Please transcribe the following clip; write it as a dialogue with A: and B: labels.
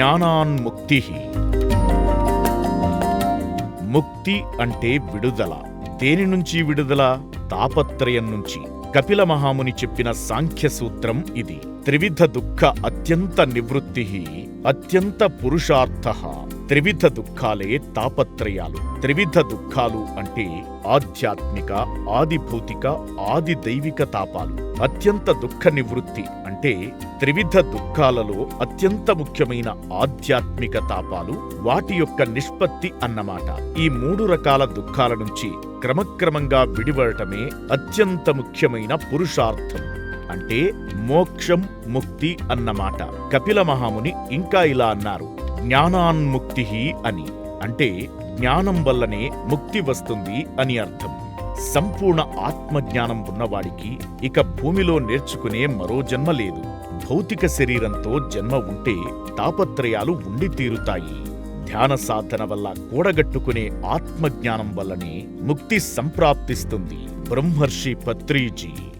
A: జ్ఞానాన్ముక్తి ముక్తి అంటే విడుదల. దేని నుంచి విడుదల? తాపత్రయం నుంచి. కపిల మహాముని చెప్పిన సాంఖ్య సూత్రం ఇది. త్రివిధ దుఃఖ అత్యంత నివృత్తి అత్యంత పురుషార్థ. త్రివిధ దుఃఖాలే తాపత్రయాలు. త్రివిధ దుఃఖాలు అంటే ఆధ్యాత్మిక ఆదిభౌతిక ఆది దైవిక తాపాలు. అత్యంత దుఃఖ నివృత్తి అంటే త్రివిధ దుఃఖాలలో అత్యంత ముఖ్యమైన ఆధ్యాత్మిక తాపాలు వాటి యొక్క నిష్పత్తి అన్నమాట. ఈ మూడు రకాల దుఃఖాల నుంచి క్రమక్రమంగా విడివడటమే అత్యంత ముఖ్యమైన పురుషార్థం. అంటే మోక్షం ముక్తి అన్నమాట. కపిల మహాముని ఇంకా ఇలా అన్నారు. జ్ఞానాన్ముక్తి అని. అంటే జ్ఞానం వల్లనే ముక్తి వస్తుంది అని అర్థం. సంపూర్ణ ఆత్మజ్ఞానం ఉన్నవాడికి ఇక భూమిలో నేర్చుకునే మరో జన్మ లేదు. భౌతిక శరీరంతో జన్మ ఉంటే తాపత్రయాలు ఉండి తీరుతాయి. ధ్యాన సాధన వల్ల కూడగట్టుకునే ఆత్మజ్ఞానం వల్లనే ముక్తి సంప్రాప్తిస్తుంది. బ్రహ్మర్షి పత్రీజీ.